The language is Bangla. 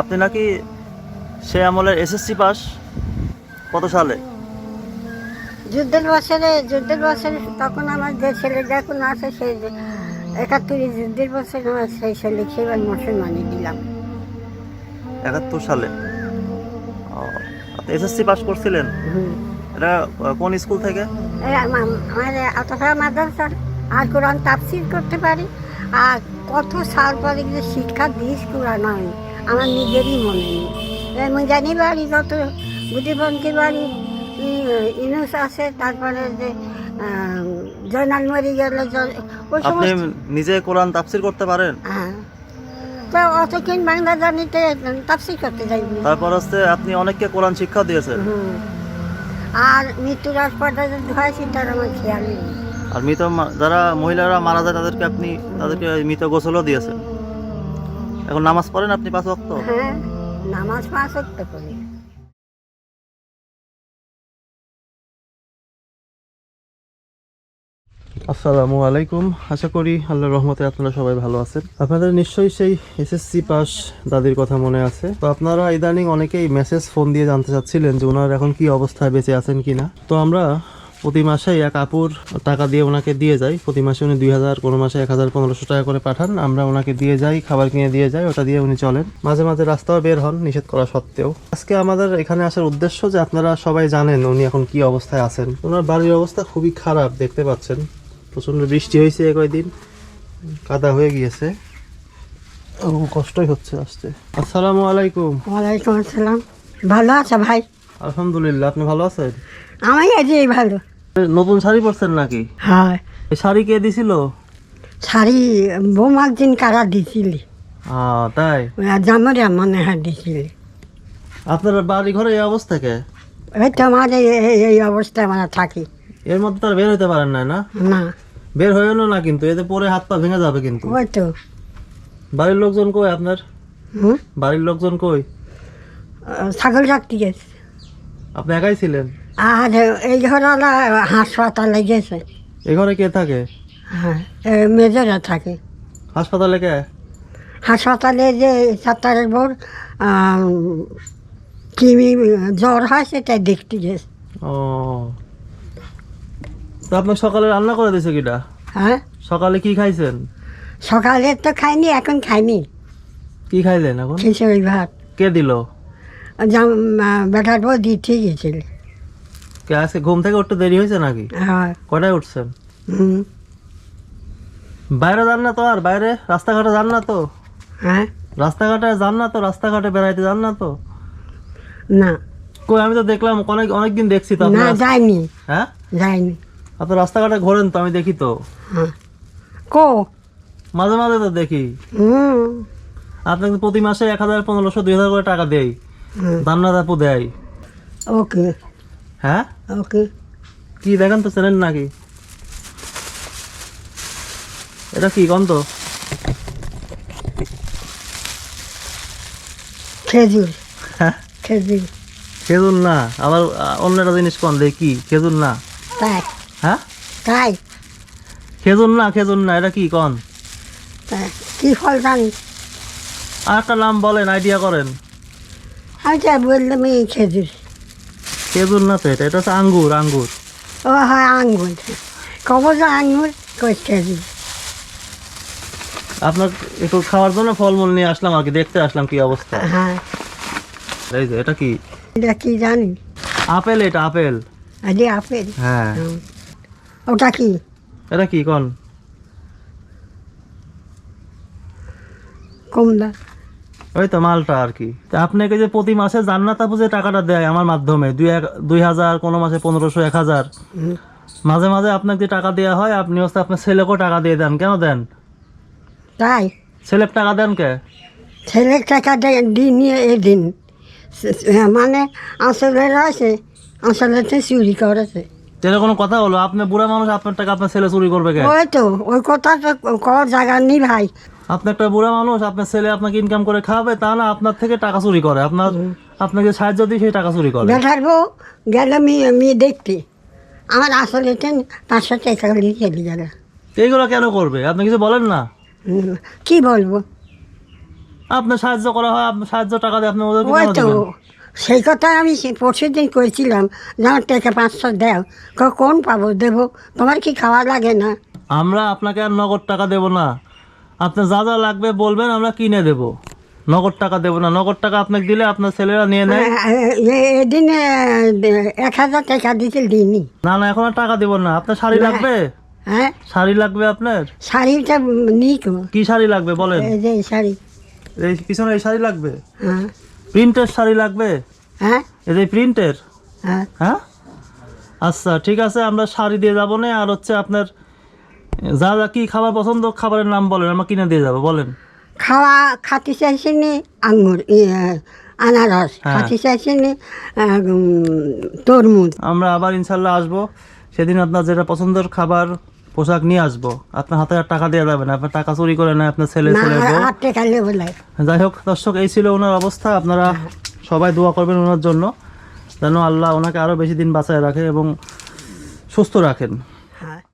আপনি নাকি সে আমলের এসএসসি পাস? কত সালে? যুদ্ধের বছরে যুদ্ধের বছরে তখন আমার যে ছেলে যখন আছে সেই যে একাত্তরে যুদ্ধের বছরে আমার সেই ছেলে সেবার মুসলমানি দিলাম। একাত্তর সালে? আপনি এসএসসি পাস করছিলেন। এটা কোন স্কুল থেকে? আমার অতটা মাদ্রাসা আর কোরআন তাফসির করতে পারি। আর কত সাল পরে শিক্ষা দিস কোরআন আমি। আমার নিজেরই মনে নেই। আমি জানি বাড়ি যত বুদ্ধিবন্তি বাড়ি ইনুস আছে তারপরে যে জয়নাল মরি গেলে আপনি নিজে কোরআন তাফসির করতে পারেন? হ্যাঁ। তো অতক্ষণ বাংলা জানিতে তাফসির করতে যাইনি। তারপর হচ্ছে আপনি অনেককে কোরআন শিক্ষা দিয়েছেন। আর মৃত্যুর পর্যন্ত হয়েছি তার আমার খেয়াল নেই। আর মৃত যারা মহিলারা মারা যায় তাদেরকে আপনি তাদেরকে মৃত গোসলও দিয়েছেন। এখন নামাজ পড়েন আপনি পাঁচ ওয়াক্ত? হ্যাঁ নামাজ পাঁচ করতে করি আসসালামু আলাইকুম। আশা করি আল্লাহর রহমতে আপনারা সবাই ভালো আছেন। আপনাদের নিশ্চয়ই সেই এসএসসি পাস দাদির কথা মনে আছে। তো আপনারা ইদানিং অনেকেই মেসেজ ফোন দিয়ে জানতে চাচ্ছিলেন যে ওনার এখন কি অবস্থায় বেঁচে আছেন কিনা। তো আমরা প্রতি মাসে এক আপুর টাকা দিয়ে ওনাকে দিয়ে যাই। প্রতি মাসে উনি দুই হাজার কোনো মাসে এক হাজার পনেরোশো টাকা করে পাঠান। আমরা ওনাকে দিয়ে যাই খাবার কিনে দিয়ে যাই ওটা দিয়ে উনি চলেন। মাঝে মাঝে রাস্তাও বের হন নিষেধ করা সত্ত্বেও। আজকে আমাদের এখানে আসার উদ্দেশ্য যে আপনারা সবাই জানেন উনি এখন কি অবস্থায় আছেন। ওনার বাড়ির অবস্থা খুবই খারাপ দেখতে পাচ্ছেন। প্রচণ্ড বৃষ্টি হয়েছে কয়দিন কাদা হয়ে গিয়েছে। কষ্টই হচ্ছে আসতে। আসসালামু আলাইকুম। ওয়ালাইকুম আসসালাম। ভালো আছে ভাই? আলহামদুলিল্লাহ আপনি ভালো আছেন? আমি ভালো। নতুন শাড়ি পরছেন নাকি? হ্যাঁ। শাড়ি কে দিছিল? শাড়ি বৌমাক দিন কারা দিছিলি? তাই? জামরিয়া মনে হয় দিছিলি। আপনার বাড়ি ঘরে এই অবস্থা কে? এই তো আমার এই- অবস্থায় আমরা থাকি। এর মধ্যে তার বের হতে পারেন না না? না। বের হয়েও না কিন্তু এতে পরে হাত পা ভেঙে যাবে কিন্তু। ওই তো। বাড়ির লোকজন কই আপনার? হুম? বাড়ির লোকজন কই? ছাগল রাখতে গেছে। আপনি একাই ছিলেন? আর এই ঘরওয়ালা হাসপাতালে গেছে। এই ঘরে কে থাকে? হ্যাঁ মেজরা থাকে। হাসপাতালে কে? হাসপাতালে যে সাত্তারের বোর কিমি জ্বর হয় সেটা দেখতে গেছে। ও। তো আপনার সকালে রান্না করে দিয়েছে কিটা? হ্যাঁ? সকালে কি খাইছেন? সকালে তো খাইনি এখন খাইনি। কি খাইলেন এখন? খিচুড়ি ভাত। কে দিল? বেটার বউ দিতে গেছিল। কে আজকে ঘুম থেকে উঠতে দেরি হয়েছে নাকি? হ্যাঁ। কটায় উঠছেন? বাইরে যান না তো আর বাইরে? রাস্তাঘাটে যান না তো? হ্যাঁ। রাস্তাঘাটে যান না তো? রাস্তাঘাটে বেড়াইতে যান না তো? না। কই আমি তো দেখলাম অনেক অনেকদিন দেখছি তো না যায়নি হ্যাঁ? যায়নি আপনি রাস্তাঘাটে ঘোরেন তো আমি দেখি তো। হ্যাঁ। কো? মাঝে মাঝে তো দেখি। আপনাকে প্রতি মাসে এক হাজার পনেরোশো দুই হাজার করে টাকা দেয় দান্না আপু দেয়। ওকে। হ্যাঁ? ওকে কি দেখেন তো চেনেন নাকি? এটা কি গন্ধ? খেজুর। হ্যাঁ? খেজুর। খেজুর না আবার অন্য একটা জিনিস কন দেয় কি? খেজুর না? তাই। হ্যাঁ? তাই। খেজুর না খেজুর না এটা কি কন? কি ফল জানি? আর একটা নাম বলেন আইডিয়া করেন। যা বললাম এই খেজুর। খেজুর না তো এটা? এটা হচ্ছে আঙ্গুর আঙ্গুর। ও হয় আঙ্গুর। কব যে আঙ্গুর খেজুর আপনার একটু খাওয়ার জন্য ফলমূল নিয়ে আসলাম আর কি দেখতে আসলাম কি অবস্থা। হ্যাঁ। এই যে এটা কি? এটা কি জানি? আপেল এটা আপেল। আরে আপেল? হ্যাঁ। ওটা কি? এটা কি কন? কমলা ওই তো মালটা আর কি। আপনাকে যে প্রতি মাসে জান্নাত আপু যে টাকাটা দেয় আমার মাধ্যমে দুই এক দুই হাজার কোনো মাসে পনেরোশো এক হাজার মাঝে মাঝে আপনাকে যে টাকা দেওয়া হয় আপনি হচ্ছে আপনার ছেলেকেও টাকা দিয়ে দেন। কেন দেন? তাই? ছেলের টাকা দেন কে? ছেলের টাকা দিনই এদিন মানে আসলে রয়েছে আসলে চুরি করেছে। ছেলে কোনো কথা হলো আপনি বুড়া মানুষ আপনার টাকা আপনার ছেলে চুরি করবে কে? ওই তো ওই কথা তো কর জায়গা নি ভাই। আপনি একটা বুড়া মানুষ আপনার ছেলে আপনাকে ইনকাম করে খাওয়াবে তা না আপনার থেকে টাকা চুরি করে। আপনার আপনাকে সাহায্য দিয়ে সেই টাকা চুরি করে। বেটার বউ গেল মেয়ে দেখতে। আমার আসলে পাঁচশো টাকা নিয়ে চলে গেল এইগুলো কেন করবে? আপনি কিছু বলেন না। কি বলব? আপনার সাহায্য করা হয় আপনার সাহায্য টাকা দিয়ে আপনি দিবেন? সেই কথা আমি পরশু দিন করেছিলাম যে আমার টাকা পাঁচশো দেও কোন পাবো? দেবো? তোমার কি খাওয়া লাগে না? আমরা আপনাকে আর নগদ টাকা দেবো না। আপনার যা যা লাগবে বলবেন আমরা কিনে দেব। নগদ টাকা দেব না। নগদ টাকা আপনাকে দিলে আপনার ছেলেরা নিয়ে নেয়। এ- এ- এদিন এক হাজার টাকা দিতে দিইনি। না না এখন আর টাকা দেব না। আপনার শাড়ি লাগবে? হ্যাঁ? শাড়ি লাগবে আপনার? শাড়িটা নিক কি শাড়ি লাগবে বলেন? এই শাড়ি। এই পিছনে এই শাড়ি লাগবে? হ্যাঁ। প্রিন্টের শাড়ি লাগবে? হ্যাঁ? এই যে প্রিন্টের? হ্যাঁ। হ্যাঁ? আচ্ছা ঠিক আছে আমরা শাড়ি দিয়ে যাব না আর হচ্ছে আপনার যা যা কি খাবার পছন্দ খাবারের নাম বলেন আমরা কিনে দিয়ে যাব বলেন। খাওয়া খাতে চাইছে নি আঙ্গুর ইয়ে, আনারস হ্যাঁ। খাতে চাইছে নি তরমুজ। আমরা আবার ইনশাল্লাহ আসব। সেদিন আপনার যেটা পছন্দের খাবার পোশাক নিয়ে আসব। আপনার হাতে আর টাকা দেওয়া যাবে না আপনার টাকা চুরি করে নেয় আপনার ছেলে ছেলে যাই হোক দর্শক এই ছিল ওনার অবস্থা। আপনারা সবাই দোয়া করবেন ওনার জন্য যেন আল্লাহ ওনাকে আরও বেশি দিন বাঁচায় রাখে এবং সুস্থ রাখেন।